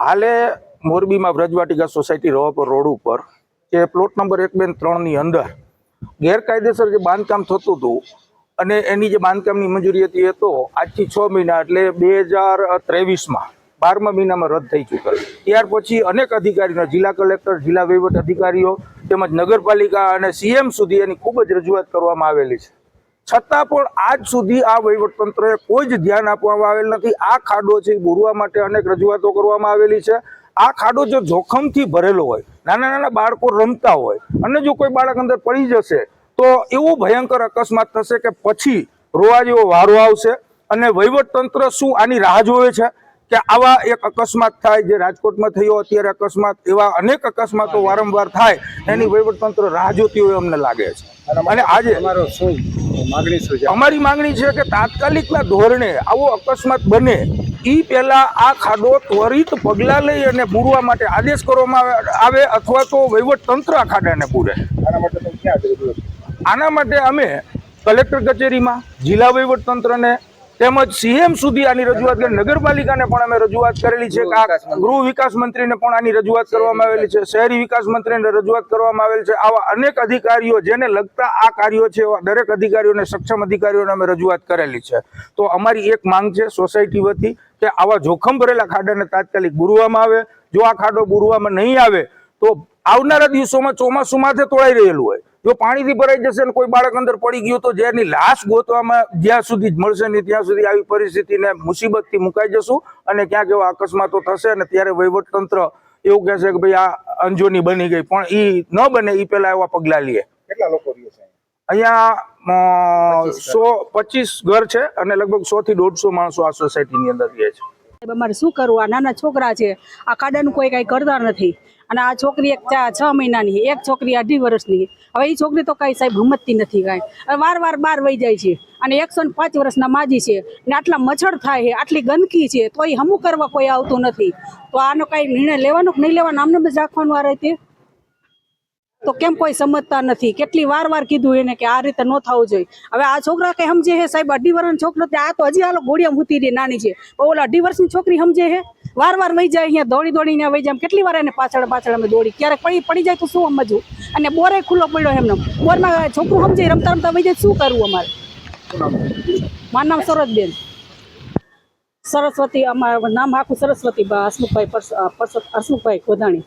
હાલે મોરબીમાં વ્રજવાટિકા society Ravapar road ઉપર, કે પ્લોટ નંબર એક બે ત્રણની અંદર, ગેરકાયદેસર જે બાંધકામ થતું હતું, અને એની જે બાંધકામની મંજૂરી હતી એ તો આજથી છ મહિના, એટલે બે હજાર ત્રેવીસમાં, બારમા મહિનામાં રદ થઈ ચૂકેલ ત્યાર પછી અનેક અધિકારીઓ, જિલ્લા કલેક્ટર, જિલ્લા વહીવટ અધિકારીઓ તેમજ નગરપાલિકા અને સીએમ સુધી એની ખૂબ જ રજૂઆત કરવામાં આવેલી છે. છતાં પણ આજ સુધી આ વહીવટતંત્રએ કોઈ જ ધ્યાન આપવામાં આવેલ નથી. આ ખાડો છે એ બોરવા માટે અનેક રજૂઆતો કરવામાં આવેલી છે. આ ખાડો જો જોખમથી ભરેલો હોય, નાના નાના બાળકો રમતા હોય અને જો કોઈ બાળક અંદર પડી જશે, તો એવું ભયંકર અકસ્માત થશે કે પછી રોવા જેવો વારો આવશે અને વહીવટતંત્ર શું આની રાહ જોવે છે? કે આવા એક અકસ્માત થાય જે રાજકોટમાં થયો અત્યારે અકસ્માત એવા અનેક અકસ્માતો વારંવાર થાય એની વહીવટતંત્ર રાહ જોતી હોય અમને લાગે છે. અને આજે માગણી શું છે? અમારી માંગણી છે કે તાત્કાલિકના ધોરણે આવો અકસ્માત બને. ઈ પહેલા આ ખાડો ત્વરિત પગલાં લઈ અને પૂરવા માટે આદેશ કરવામાં આવે- અથવા તો વહીવટ તંત્ર આ ખાડાને પૂરે. આના માટે? આના માટે અમે કલેક્ટર કચેરીમાં જિલ્લા વહીવટ તંત્રને તેમજ સીએમ સુધી આની રજૂઆત કરી. નગરપાલિકાને પણ અમે રજૂઆત કરેલી છે. કે આ ગૃહ વિકાસ મંત્રીને પણ આની રજૂઆત કરવામાં આવેલી છે. શહેરી વિકાસ મંત્રીને રજૂઆત કરવામાં આવેલ છે. આવા અનેક અધિકારીઓ જેને લગતા આ કાર્યો છે એવા દરેક અધિકારીઓને સક્ષમ અધિકારીઓને અમે રજૂઆત કરેલી છે. તો અમારી એક માંગ છે સોસાયટી વતી કે આવા જોખમ ભરેલા ખાડાને તાત્કાલિક બુરવામાં આવે. જો આ ખાડો બુરવામાં નહીં આવે તો આવનારા દિવસોમાં ચોમાસુમાં માથે તોડાઈ રહેલું હોય. જો પાણીથી ભરાઈ જશે ને કોઈ બાળક અંદર પડી ગયું તો જેની લાશ ગોતવામાં જ્યાં સુધી જ મળશે નહીં ત્યાં સુધી આવી પરિસ્થિતિને મુસીબતથી મુકાઈ જશું અને ક્યાંક એવા અકસ્માતો થશે અને ત્યારે વહીવટતંત્ર એવું કહેશે કે ભાઈ આ અંજોની બની ગઈ. પણ ઈ ન બને ઈ પહેલા એવા પગલાં લઈએ કેટલા લોકો અહીંયા? સો પચીસ ઘર છે અને લગભગ સો થી દોઢસો માણસો આ સોસાયટીની અંદર રહે છે. અમારે શું કરવું? આ નાના છોકરા છે. આ કાડાનું કોઈ કાંઈ કરતા નથી. અને આ છોકરી એક છ મહિનાની એક છોકરી અઢી વર્ષની હવે એ છોકરી તો કાંઈ સાહેબ હમતતી નથી કાંઈ. વાર વાર બહાર વહી જાય છે. અને એકસો ને પાંચ વર્ષના માજી છે. ને આટલા મચ્છર થાય છે. આટલી ગંદકી છે. તો એ હમું કરવા કોઈ આવતું નથી. તો આનો કાંઈ નિર્ણય લેવાનો કે નહીં લેવાનો? આમને જ રાખવાનું આ રીતે? તો કેમ કોઈ સમજતા નથી? કેટલી વાર વાર કીધું એને કે આ રીતે ન થવું જોઈએ. હવે આ છોકરા કઈ સમજે હે? સાહેબ, અઢી વર્ષનો છોકરો આ તો હજી હાલો ઘોડિયા મૂતી રહી, નાની છે. ઓલા અઢી વર્ષની છોકરી સમજે હે? વાર વાર વહી જાય અહીંયા, દોડી દોડીને વહી જાય. કેટલી વાર એને પાછળ પાછળ અમે દોડી? ક્યારેક પડી પડી જાય તો શું સમજવું અને બોરે ખુલ્લો પડ્યો એમનો. બોરમાં છોકરું સમજે, રમતા રમતા વહી જાય, શું કરવું અમારે? મારું નામ સરોજબેન સરસ્વતી, અમારું નામ આખું સરસ્વતી હસમુખભાઈ હસમુખભાઈ ગોધાણી.